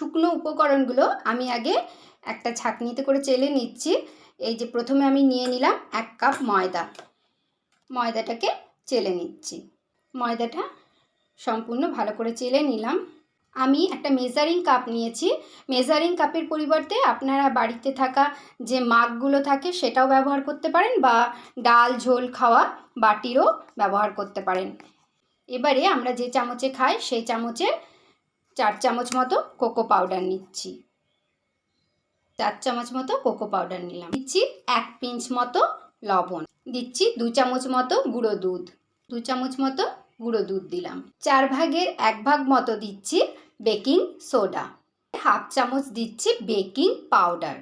শুকনো উপকরণগুলো আমি আগে একটা ছাঁকনিতে করে চেলে নিচ্ছি। এই যে প্রথমে আমি নিয়ে নিলাম এক কাপ ময়দা। ময়দাটাকে চেলে নিচ্ছি। ময়দাটা সম্পূর্ণ ভালো করে চেলে নিলাম। আমি একটা মেজারিং কাপ নিয়েছি। মেজারিং কাপের পরিবর্তে আপনারা বাড়িতে থাকা যে মাগগুলো থাকে সেটাও ব্যবহার করতে পারেন বা ডাল, ঝোল খাওয়া বাটিরও ব্যবহার করতে পারেন। এবারে আমরা যে চামচে খাই সেই চামচে চার চামচ মতো কোকো পাউডার নিচ্ছি। চার চামচ মতো কোকো পাউডার নিলাম। দিচ্ছি এক পিঞ্চ মতো লবণ। দিচ্ছি দু চামচ মতো গুঁড়ো দুধ। দু চামচ মতো গুঁড়ো দুধ দিলাম। চার ভাগের এক ভাগ মতো দিচ্ছি বেকিং সোডা। হাফ চামচ দিচ্ছি বেকিং পাউডার।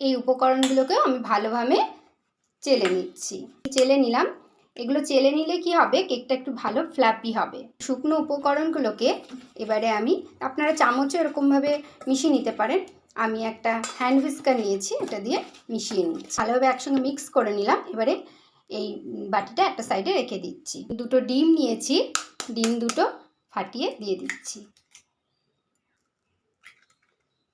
এই উপকরণগুলোকেও আমি ভালোভাবে চেলে নিচ্ছি। চেলে নিলাম এগুলো চেলে নিলে কি হবে? কেকটা একটু ভালো ফ্ল্যাপি হবে। শুকনো উপকরণগুলোকে এবারে আমি, আপনারা চামচও এরকমভাবে মিশিয়ে নিতে পারেন। আমি একটা হ্যান্ড হুইস্কার নিয়েছি, এটা দিয়ে মিশিয়ে নিচ্ছি। ভালোভাবে একসঙ্গে মিক্স করে নিলাম। এবারে এই বাটিটা একটা সাইডে রেখে দিচ্ছি। দুটো ডিম নিয়েছি, ডিম দুটো ফাটিয়ে দিয়ে দিচ্ছি।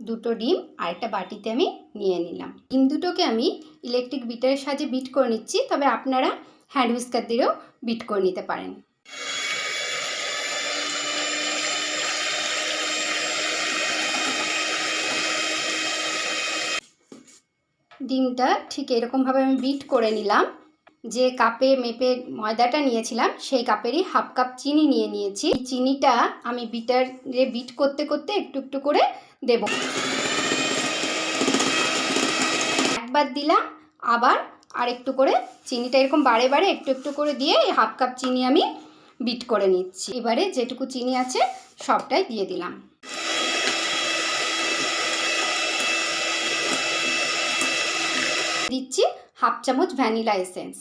দুটো ডিম আরেকটা বাটিতে আমি নিয়ে নিলাম। ডিম দুটোকে আমি ইলেকট্রিক বিটারের সাহায্যে বিট করে নিচ্ছি। তবে আপনারা হ্যান্ড হুইস্কার দিয়েও বিট করে নিতে পারেন। ডিমটা ঠিক এরকমভাবে আমি বিট করে নিলাম। যে কাপে মেপে ময়দাটা নিয়েছিলাম, সেই কাপেরই হাফ কাপ চিনি নিয়ে নিয়েছি। চিনিটা আমি বিটারে বিট করতে করতে একটু একটু করে দেব। একবার দিলাম, আবার আর একটু করে চিনিটা এরকম বারে বারে একটু একটু করে দিয়ে এই হাফ কাপ চিনি আমি বিট করে নিচ্ছি। এবারে যেটুকু চিনি আছে সবটাই দিয়ে দিলাম। দিচ্ছি হাফ চামচ ভ্যানিলা এসেন্স।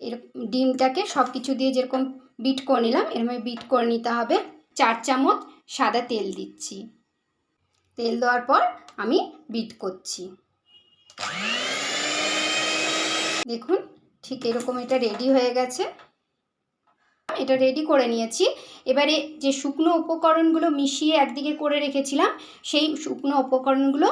এরকম ডিমটাকে সব কিছু দিয়ে যেরকম বিট করে নিলাম এরকম বিট করে নিতে হবে। চার চামচ সাদা তেল দিচ্ছি। তেল দেওয়ার পর আমি বিট করছি। দেখুন, ঠিক এরকম এটা রেডি হয়ে গেছে। এটা রেডি করে নিয়েছি। এবারে যে শুকনো উপকরণগুলো মিশিয়ে একদিকে করে রেখেছিলাম, সেই শুকনো উপকরণগুলো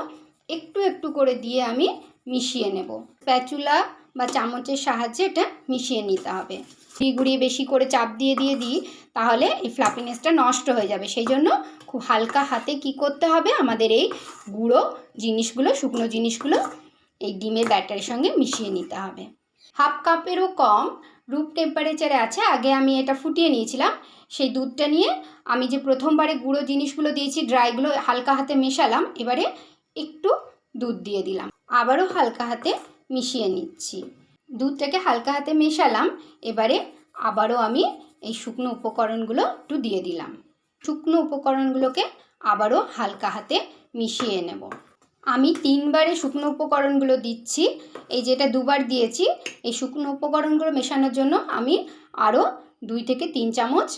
একটু একটু করে দিয়ে আমি মিশিয়ে নেব। প্যাচুলা বা চামচের সাহায্যে এটা মিশিয়ে নিতে হবে। ঘুরিয়ে ঘুরিয়ে বেশি করে চাপ দিয়ে দিয়ে দিই, তাহলে এই ফ্লাপিনেসটা নষ্ট হয়ে যাবে। সেই জন্য খুব হালকা হাতে কি করতে হবে? আমাদের এই গুঁড়ো জিনিসগুলো, শুকনো জিনিসগুলো এই ডিমের ব্যাটারের সঙ্গে মিশিয়ে নিতে হবে। হাফ কাপেরও কম রুম টেম্পারেচারে আছে। আগে আমি এটা ফুটিয়ে নিয়েছিলাম। সেই দুধটা নিয়ে আমি যে প্রথমবারে গুঁড়ো জিনিসগুলো দিয়েছি, ড্রাইগুলো হালকা হাতে মেশালাম, এবারে একটু দুধ দিয়ে দিলাম। আবারও হালকা হাতে মিশিয়ে নিচ্ছি। দুধটাকে হালকা হাতে মেশালাম, এবারে আবারও আমি এই শুকনো উপকরণগুলো একটু দিয়ে দিলাম। শুকনো উপকরণগুলোকে আবারও হালকা হাতে মিশিয়ে নেব। আমি তিনবারে শুকনো উপকরণগুলো দিচ্ছি, এই যেটা দুবার দিয়েছি, এই শুকনো উপকরণগুলো মেশানোর জন্য আমি আরও দুই থেকে তিন চামচ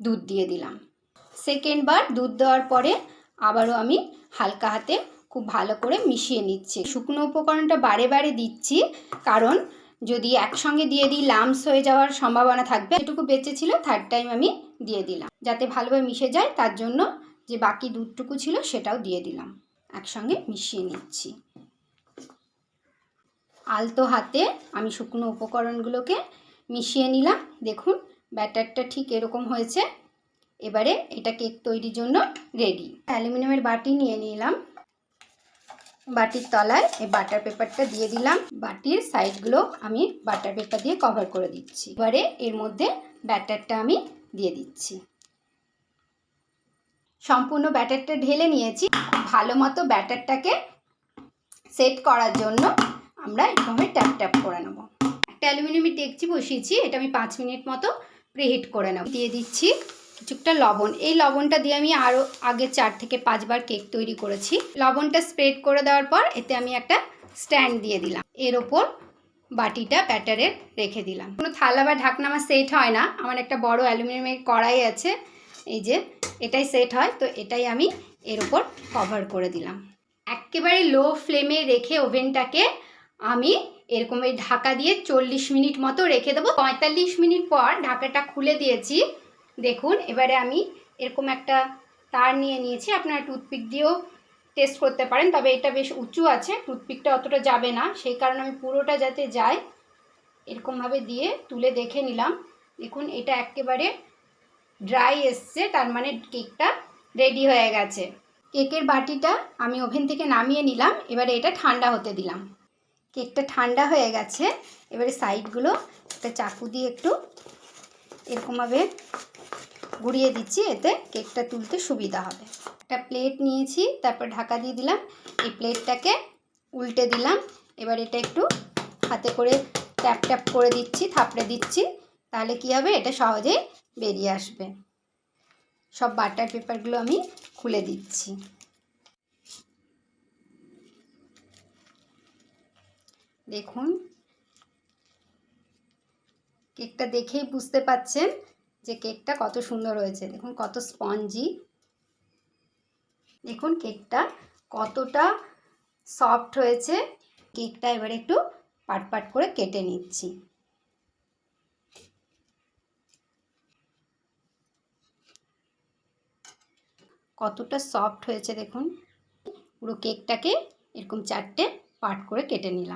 দুধ দিয়ে দিলাম। সেকেন্ডবার দুধ দেওয়ার পরে আবারও আমি হালকা হাতে খুব ভালো করে মিশিয়ে নিচ্ছি। শুকনো উপকরণটা বারে বারে দিচ্ছি, কারণ যদি একসঙ্গে দিয়ে দিই লামস হয়ে যাওয়ার সম্ভাবনা থাকবে। এটুকু বেঁচে ছিল থার্ড টাইম আমি দিয়ে দিলাম। যাতে ভালোভাবে মিশে যায়, তার জন্য যে বাকি দুধটুকু ছিল, সেটাও দিয়ে দিলাম। একসঙ্গে মিশিয়ে নিচ্ছি। আলতো হাতে আমি শুকনো উপকরণগুলোকে মিশিয়ে নিলাম। দেখুন, ব্যাটারটা ঠিক এরকম হয়েছে। এবারে এটা কেক তৈরির জন্য রেডি অ্যালুমিনিয়ামের বাটি নিয়ে নিলাম। বাটির তলায় এই বাটার পেপারটা দিয়ে দিলাম। বাটির সাইডগুলো আমি বাটার পেপার দিয়ে কভার করে দিচ্ছি। এবারে এর মধ্যে ব্যাটারটা আমি দিয়ে দিচ্ছি। সম্পূর্ণ ব্যাটারটা ঢেলে নিয়েছি। ভালো মতো ব্যাটারটাকে সেট করার জন্য আমরা এভাবে ট্যাপ ট্যাপ করে নেব। একটা অ্যালুমিনিয়ামের ডেকচি বসিয়েছি, এটা আমি পাঁচ মিনিট মতো প্রিহিট করে নেব। দিয়ে দিচ্ছি। কিছুটা লবণ। এই লবণটা দিয়ে আমি আরও আগে চার থেকে পাঁচবার কেক তৈরি করেছি। লবণটা স্প্রেড করে দেওয়ার পর এতে আমি একটা স্ট্যান্ড দিয়ে দিলাম। এর ওপর বাটিটা, ব্যাটারের রেখে দিলাম। কোনো থালা বা ঢাকনা আমার সেট হয় না। আমার একটা বড় অ্যালুমিনিয়ামের কড়াই আছে। এই যে, এটাই সেট হয়। তো এটাই আমি এর ওপর কভার করে দিলাম। একেবারে লো ফ্লেমে রেখে ওভেনটাকে আমি এরকম ঢাকা দিয়ে চল্লিশ মিনিট মতো রেখে দেবো। পঁয়তাল্লিশ মিনিট পর ঢাকাটা খুলে দিয়েছি। দেখুন, এবারে আমি এরকম একটা তার নিয়ে নিয়েছি। আপনারা টুথপিক দিয়েও টেস্ট করতে পারেন, তবে এটা বেশ উঁচু আছে, টুথপিকটা অতটা যাবে না। সেই কারণে আমি পুরোটা যাতে যায়, এরকমভাবে দিয়ে তুলে দেখে নিলাম। দেখুন, এটা একেবারে ড্রাই এসছে, তার মানে কেকটা রেডি হয়ে গেছে। কেকের বাটিটা আমি ওভেন থেকে নামিয়ে নিলাম, এবারে এটা ঠান্ডা হতে দিলাম। কেকটা ঠান্ডা হয়ে গেছে, এবারে সাইডগুলো একটা চাকু দিয়ে একটু এরকমভাবে ঘুরিয়ে দিচ্ছি, এতে কেকটা তুলতে সুবিধা হবে। একটা প্লেট নিয়েছি, তারপর ঢাকা দিয়ে দিলাম। এই প্লেটটাকে উল্টে দিলাম। এবার এটা একটু হাতে করে ট্যাপ ট্যাপ করে দিচ্ছি, থাপড়ে দিচ্ছি। তাহলে কি হবে? এটা সহজেই বেরিয়ে আসবে। সব বাটার পেপারগুলো আমি খুলে দিচ্ছি। দেখুন কেকটা দেখেই বুঝতে পাচ্ছেন যে কেকটা কত সুন্দর হয়েছে। দেখুন, কত স্পঞ্জি। দেখুন, কেকটা কতটা সফট হয়েছে। কেকটা এবার একটু পাট পাট করে কেটে নিচ্ছি। কতটা সফট হয়েছে, দেখুন। পুরো কেকটাকে এরকম চারটে পার্ট করে কেটে নিলাম।